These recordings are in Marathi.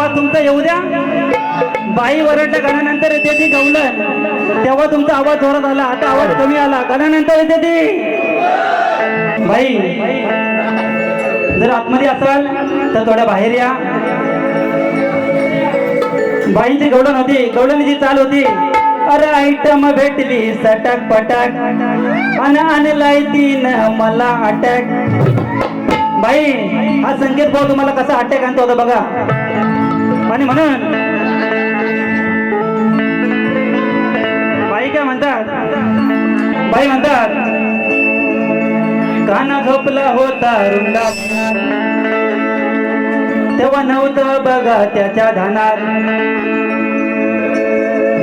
आवाज तुमचा येऊ द्या बाई वरडल्या गाण्यानंतर येते ती गवलन तेव्हा तुमचा आवाज जोरात आला आता आवाज कमी आला गाण्यानंतर येते ती. बाई जर आतमध्ये असाल तर थोड्या बाहेर या. बाईची गवडण होती गवडणीची चाल होती. अरे आयटम भेटली सटक पटक. अन आणलाय तीन मला अटॅक. बाई हा संकेत भाऊ तुम्हाला कसा अटॅक आणतो होता बघा. आणि म्हणून. बाई काय म्हणतात? बाई म्हणतात काना झोपला होता रुंदा तेव्हा नव्हतं बघा त्याच्या धानात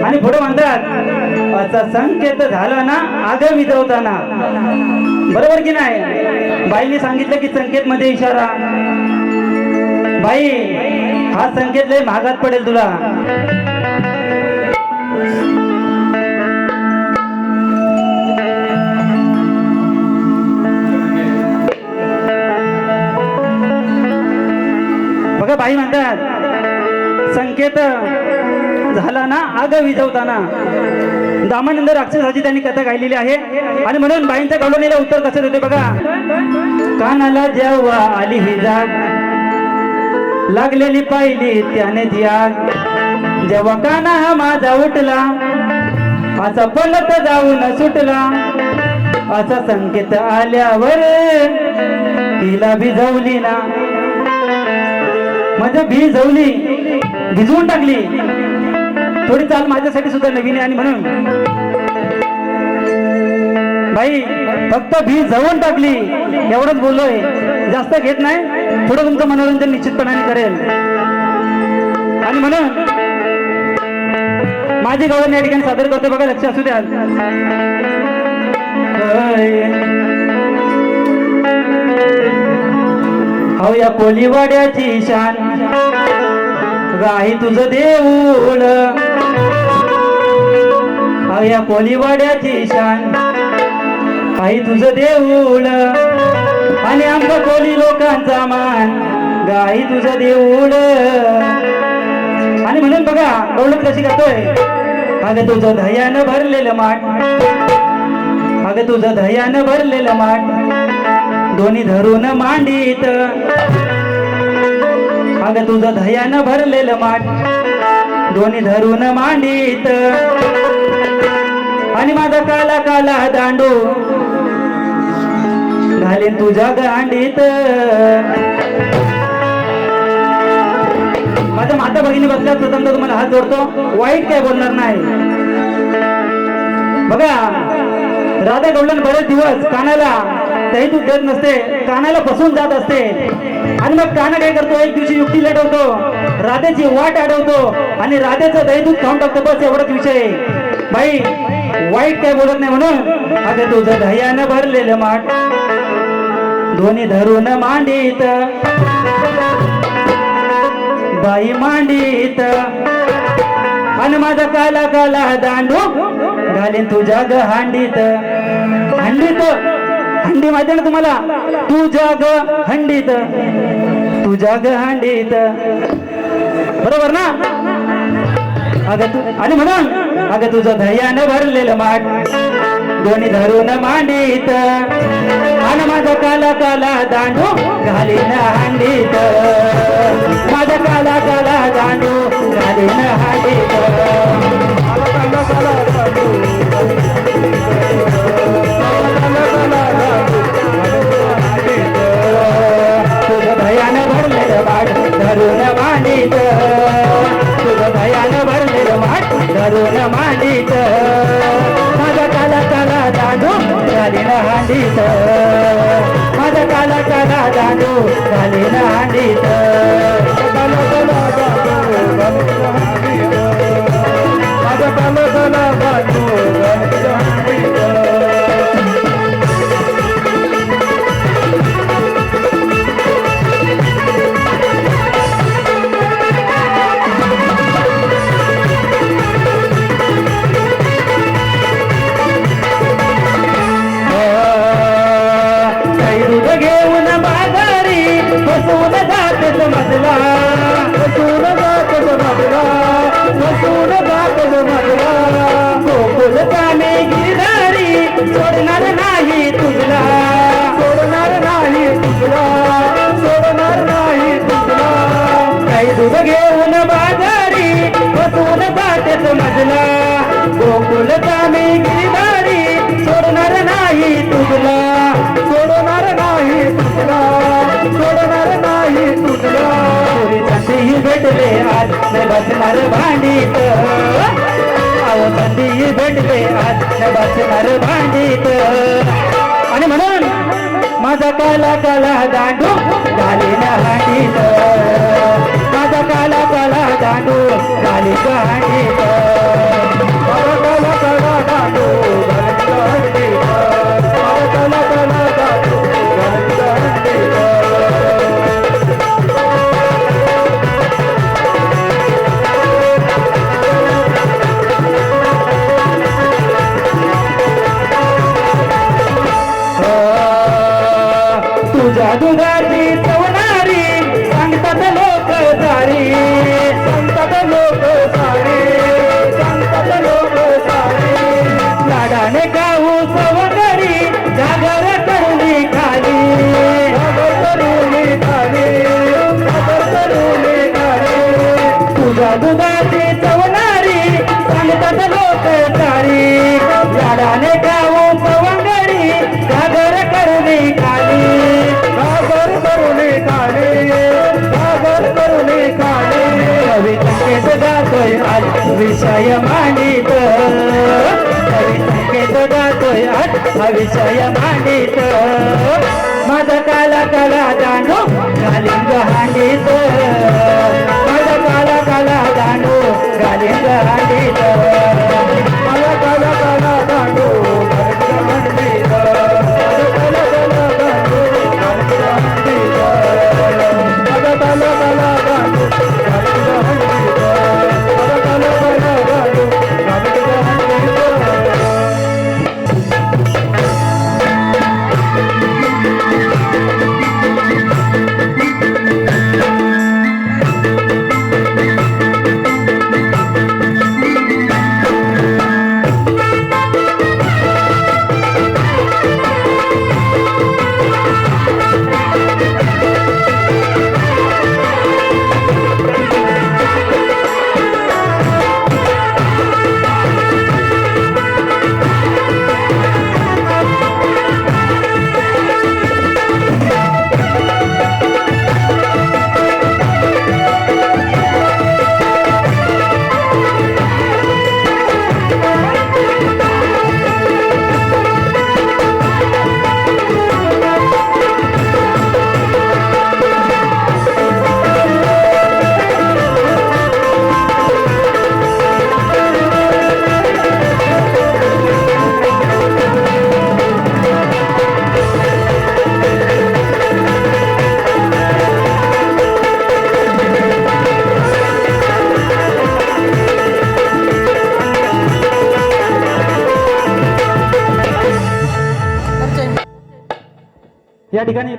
आणि पुढे म्हणतात असा संकेत झाला ना आग विजवताना बरोबर की नाही? बाईने सांगितलं की संकेत मध्ये इशारा. बाई हा संकेत लय महागात पडेल तुला. बघा बाई म्हणतात संकेत झाला ना आग विझवताना. दामानंद राक्षसाची त्यांनी कथा गायलेली आहे. आणि म्हणून बाईंच्या कॉलोनीला उत्तर कसं देते बघा? कानाला जेव्हा आली ही जाग लागलेली पाहिली त्याने ती आग जेव्हा काना हा माझा उठला असा पलत जाऊन सुटला. असा संकेत आल्यावर तिला भिजवली ना. म्हणजे भिजवली भिजवून टाकली. थोडी चाल माझ्यासाठी सुद्धा नवीन आहे आणि म्हणून. बाई फक्त भिजवून टाकली. एवढंच बोललोय. जास्त घेत नाही. थोडं तुमचं मनोरंजन निश्चितपणाने करेल. आणि म्हणून माझे गौरव या ठिकाणी सादर करतो बघा लक्ष असू द्या हो या कोलीवाड्याची शान. राही तुझं देऊळ. हो या कोलीवाड्याची शान. आई तुझं देऊळ. आणि आमचा कोली लोकांचा मान गाई तुझं देऊड आणि म्हणून बघा एवढं कशी करतोय? अगं तुझं धयानं भरलेलं माठ. अगं तुझं धयानं भरलेलं माठ. दोन्ही धरून मांडीत. अगं तुझं धयानं भरलेलं माठ. दोन्ही धरून मांडीत. आणि माझा काला काला दांडू. घालीन तुझ्या गांडीत. माझ्या माता भगिनी बसल्या प्रथम तर तुम्हाला हात जोडतो. वाईट काय बोलणार नाही. बघा राधा गवलन बरेच दिवस कानाला तही दूध देत नसते कानाला बसून जात असते. आणि मग काना काय करतो? एक दिवशी युक्ती लढवतो राधेची वाट अडवतो आणि राधेचं दही दूध खाऊन टाकतो बस एवढाच विषय. बाई वाईट काय बोलत नाही म्हणून. अगं तुझं दह्यानं भरलेलं माठ. दोन्ही धरून मांडीत. बाई मांडीत. आणि माझा काला काला दांडू घालीन तुझ्या ग हांडीत. हंडीत? हंडी माहिती ना तुम्हाला? तुझ्या ग हंडीत. तुझ्या ग हांडीत. बरोबर ना? अगं तू आणि म्हणून अगं तुझं धैर्यानं भरलेलं माठ. दोन्ही धरून मांडीत. आणि माझा काला काला दांडू घालीन हांडीत. माझा काला काला दांडू सोडणार नाही तुझला सोडणार नाही तुझला सोडणार नाही तुझला पुरी भेटले आज न बसणार भांडीत. अहो संधी भेटले आज न बसणार भांडीत. आणि म्हणून माझा काला काला दांडू घाली ना हांडीत माझा काला काला दांडू घाली हांडीत गातोय आज विषय मांडित कवी संकेत गातोय आज हा विषय मांडित माझा काला काला जाणो घालिंग हांडित. माझा काला काला दांडू घालिंग हांडीत.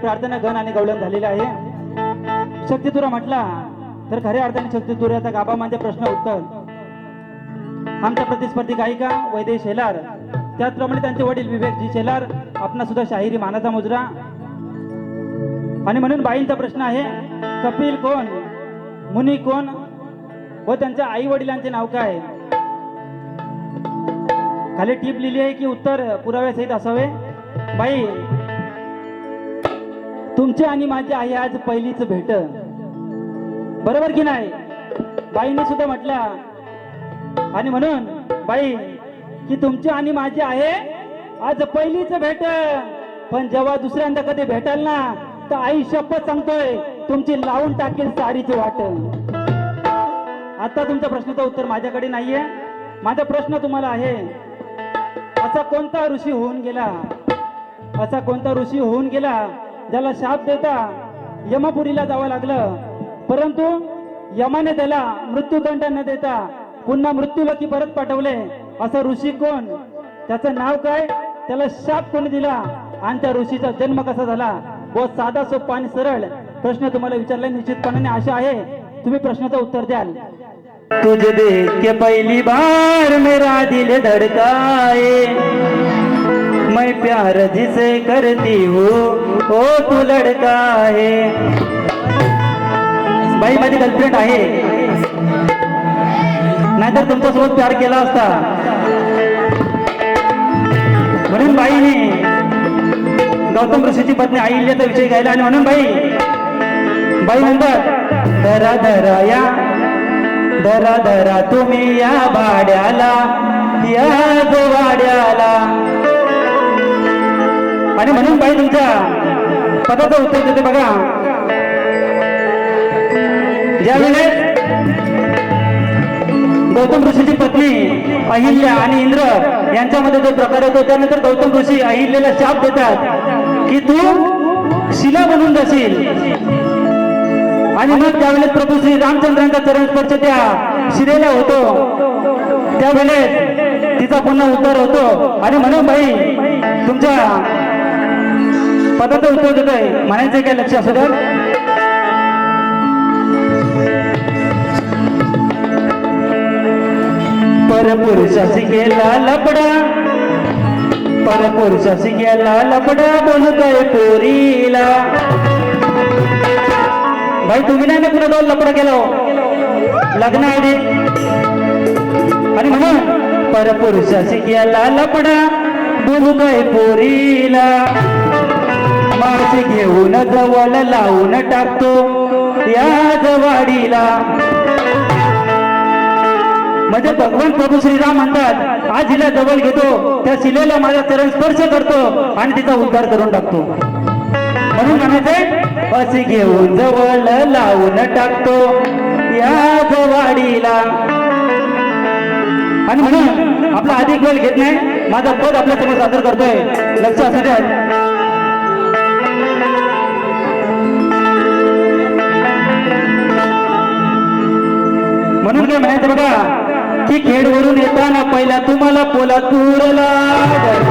प्रार्थना गण आणि गवळण झालेलं आहे. शक्तितुरा म्हटला तर खऱ्या अर्थाने शक्तितुऱ्याचा गाभा म्हणजे प्रश्न उत्तर. आमच्या प्रतिस्पर्धी गायिका वैदेही शेलार त्याचप्रमाणे त्यांचे वडील विवेकजी शेलार आपणा सुद्धा शाहिरी मानाचा मुजरा. आणि म्हणून बाईंचा प्रश्न आहे कपिल कोण? मुनी कोण? व त्यांच्या आई वडिलांचे नाव काय? खाली टीप लिहिली आहे की उत्तर पुराव्यासहित असावे. बाई तुमचे आणि माझे आहे आज पहिलीच भेट. बरोबर की नाही? बाईने सुद्धा म्हटल्या. आणि म्हणून बाई की तुमचे आणि माझे आहे आज पहिलीच भेट. पण जेव्हा दुसऱ्यांदा कधी भेटाल ना तर आई शपथ सांगतोय तुमची लावून टाकेल साडीची वाट आता तुमच्या प्रश्नाचं उत्तर माझ्याकडे नाहीये. माझा प्रश्न तुम्हाला आहे असा कोणता ऋषी होऊन गेला? असा कोणता ऋषी होऊन गेला ज्याला शाप देता यमपुरीला जावं लागलं. परंतु यमाने त्याला मृत्यूदंड न देता पुन्हा मृत्यूलोकी परत पाठवले. असं ऋषी कोण? त्याचं नाव काय? त्याला शाप कोणी दिला? आणि त्या ऋषीचा जन्म कसा झाला? व साधा सोपा आणि सरळ प्रश्न तुम्हाला विचारला. निश्चितपणाने आशा आहे. तुम्ही प्रश्नाचं उत्तर द्याल. तुझे देख के पहिली बार मेरा दिल धड़काए. मैं प्यार जिसे करती हूँ ओ तू लड़का है। बाई माझी गर्लफ्रेंड आहे. नाहीतर तुमच्यासोबत प्यार केला असता. म्हणून बाईने गौतम ऋषीची पत्नी अहिल्याचा विषय घ्यायला आणि म्हणून बाई बाई म्हणतात धरा धरा या. धरा धरा तुम्ही या भाड्याला या जो वाड्याला आणि म्हणून बाई तुमच्या पदाचं उत्तर देते बघा. ज्यावेळेस गौतम ऋषीची पत्नी अहिल्या आणि इंद्र यांच्यामध्ये जो प्रकार होतो त्यानंतर गौतम ऋषी अहिल्याला शाप देतात की तू शिला बनून जाशील. आणि मग त्यावेळेस प्रभू श्री रामचंद्रांचा चरण स्पर्श त्या शिरेला होतो. त्यावेळेस तिचा पुन्हा उद्धार होतो. आणि म्हणून बाई तुमच्या पदाचं उत्तर आहे. म्हणायचं काय लक्ष असू द्या. परपुरुषाशी गेला लपडा. परपुरुषाशी गेला लपडा बोलतोय पोरीला. भाई तुम्ही नाही ना कुठं लपडा केला हो? लग्न आहे रे आणि म्हणा परपुरुषाशी गेला लपडा बोलतोय पोरीला. मासे घेऊन जवळ लावून टाकतो. या जवाडीला. म्हणजे भगवान प्रभू श्रीराम म्हणतात आज हिला जवळ घेतो त्या शिलेला माझा चरण स्पर्श करतो आणि तिचा उद्धार करून टाकतो. म्हणून म्हणायचे असे घेऊन जवळ लावून टाकतो. या जवाडीला. आणि म्हणून आपला अधिक वेळ घेत नाही माझा पद आपल्यासमोर सादर करतोय. लक्ष असू म्हणून काय म्हणायचं बघा? की खेडवरून येताना पहिला तुम्हाला पोला लागल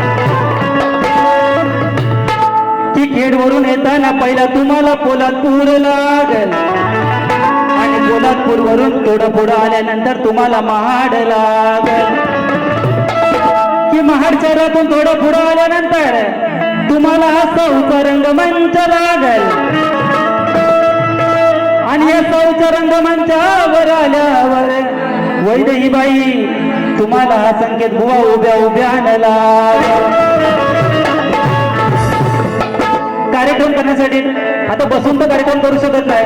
की खेडवरून येताना पहिला तुम्हाला पोलादपूर लागल आणि पोलादपूर वरून थोडं पुढं आल्यानंतर तुम्हाला महाड लागल. की महाड शहरातून थोडं पुढं आल्यानंतर तुम्हाला सौचा रंगमंच लागल. आणि या सौच्या रंगमंचावर आल्यावर वैदही बाई तुम्हाला हा संकेत बुवा उभ्या उभ्या आणला. कार्यक्रम करण्यासाठी आता बसून तर कार्यक्रम करू शकत नाही.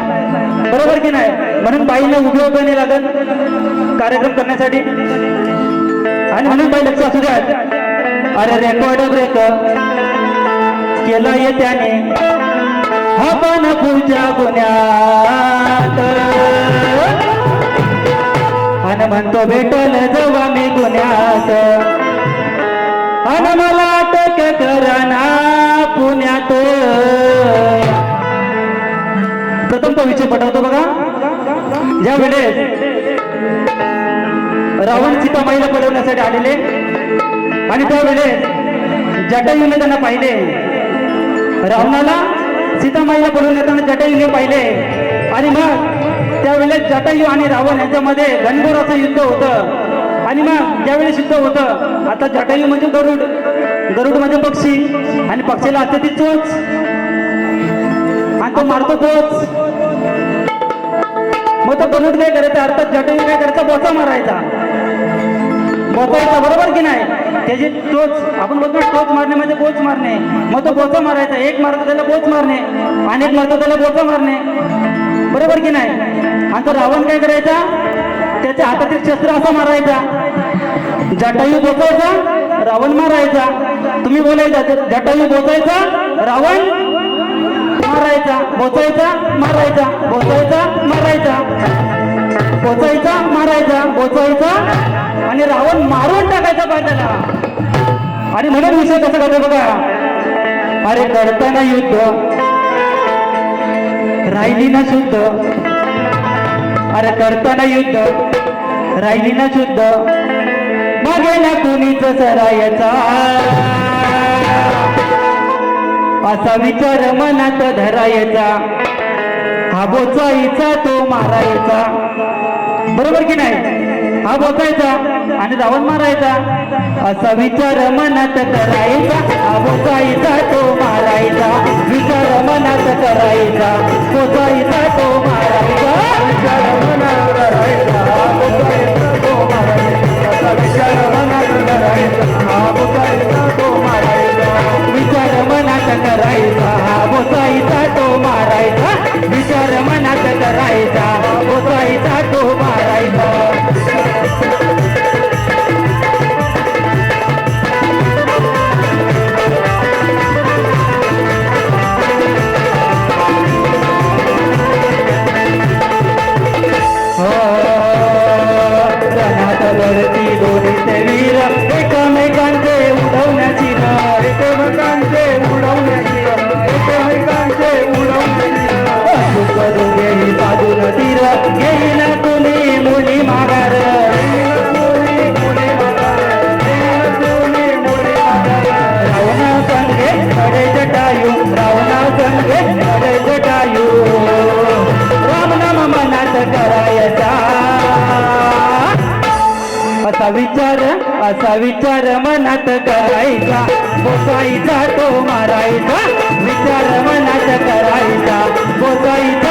बरोबर की नाही? म्हणून बाईला उभे उभे नाही लागत. कार्यक्रम करण्यासाठी. आणि म्हणून बाई लक्ष असू द्या. अरे रेकॉर्ड ब्रेक केलं ये त्याने. आपण पानपूरच्या गुन्ह्यात अन म्हणतो भेटल जेव्हा मी गुन्ह्यात अन मला अटक करना पुण्यात. प्रथम तो विषय पटवतो बघा. ज्या वेळेस रावण सीतामाईला पडवण्यासाठी आलेले आणि त्यावेळेस जटायूने त्यांना पाहिले रावणाला सीतामाईला पळून येताना जटायूने पाहिले. आणि मग त्यावेळेस जटायू आणि रावण यांच्यामध्ये घनघोर असं युद्ध होतं. आणि मग ज्यावेळेस युद्ध होतं आता जटायू म्हणजे गरुड गरुड म्हणजे पक्षी. आणि पक्षीला असते ती चोच. आणि तो मारतो तोच मग तो गरुड काय करायचा अर्थात जटायू काय करायचा बोचा मारायचा. बोचायचा बरोबर की नाही? टोच. आपण बोलतो टोच मारणे म्हणजे बोच मारणे. मग तो बोचा मारायचा. एक मारतो त्याला बोच मारणे. आणि एक मारतो त्याला बोचा मारणे. बरोबर की नाही? आणि तो रावण काय करायचा? त्याच्या हातातील शस्त्र असा मारायचा. जटायू बोचायचा रावण मारायचा. तुम्ही बोलायचा जटायू बोचायचा रावण मारायचा. बोचायचा मारायचा. बोचायचा मारायचा. बोचायचा मारायचा. बोचायचा. आणि रावण मारून टाकायचा पाहिजे आणि म्हणून विषय कसं करतो बघा. अरे करताना युद्ध. राहिली ना शुद्ध. अरे करताना युद्ध. राहिली ना शुद्ध मागेला कुणीच सरायचा. असा विचार मनात धरायचा. हा बोचाईचा तो मारायचा. बरोबर की नाही? हा बोचायचा आणि जाऊन मारायचा असा विचार मनात करायचा. हा तो मारायचा. विचार मनात करायचा. बोचायचा तो मारायचा. विचार मनात करायचा, तो मारायचा. विचार मनात करायचा, तो मारायचा. विचार मनात करायचा. हा तो मारायचा. विचार मनात विचार असा विचार मनात करायचा. बोसाईचा तो मारायचा. विचार मनात करायचा. बोसाईचा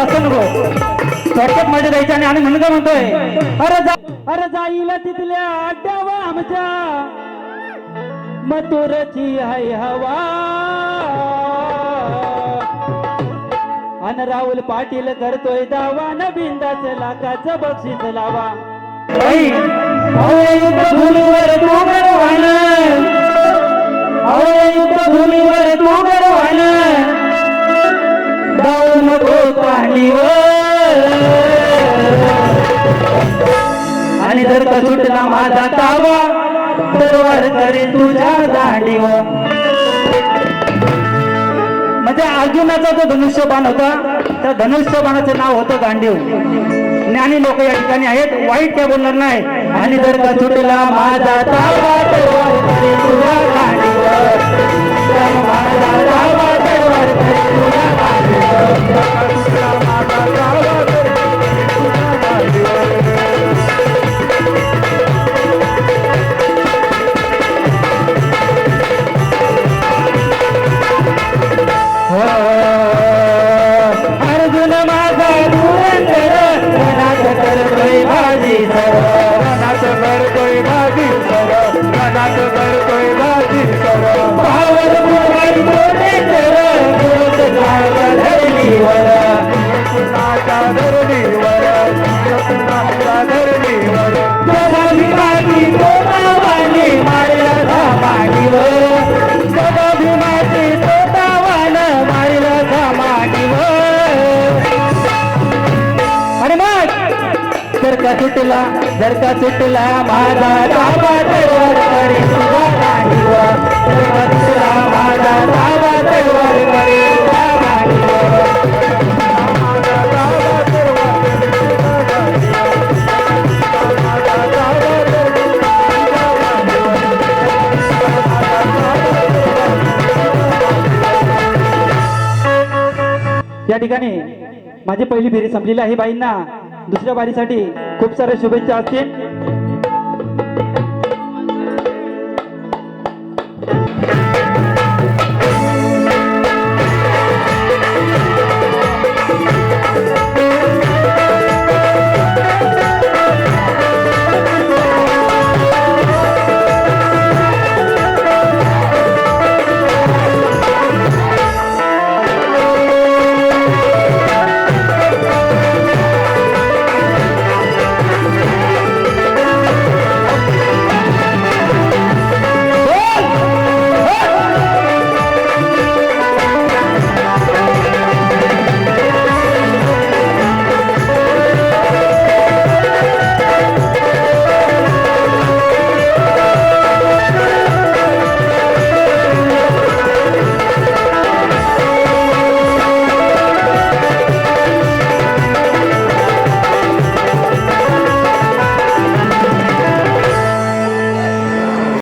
बस जास्त नको. थोडक्यात मध्ये द्यायचं आणि आम्ही म्हणून काय म्हणतोय? अरे जा अरे जाईल तिथल्या अड्ड्यावर आमच्या. मथुरची हाय हवा. अन राहुल पाटील करतोय दावा. न बिंदाच लाखाच बक्षीस लावा. भूमीवर तू गरवान भूमीवर तू गरवान जाऊ नको पाणी हो. आणि जर का सुटला माझा तावा वर तरी तुझ्या दांडीवर. म्हणजे अर्जुनाचा जो धनुष्यबाण होता त्या धनुष्यबाणाचं नाव होतं गांडीव. ज्ञानी लोक या ठिकाणी आहेत वाईट काय बोलणार नाही. आणि जर का सुटला माझा तावा तरवार तुझ्या दांडीवर. माझा तावा तुझ्या மாதா सुटला सुटला माझा दावा तरवार करे तुझा सुटला माझा करे या ठिकाणी माझी पहिली फेरी संपलेली आहे बाईंना. दुसऱ्या बारीसाठी खूप साऱ्या शुभेच्छा असतील.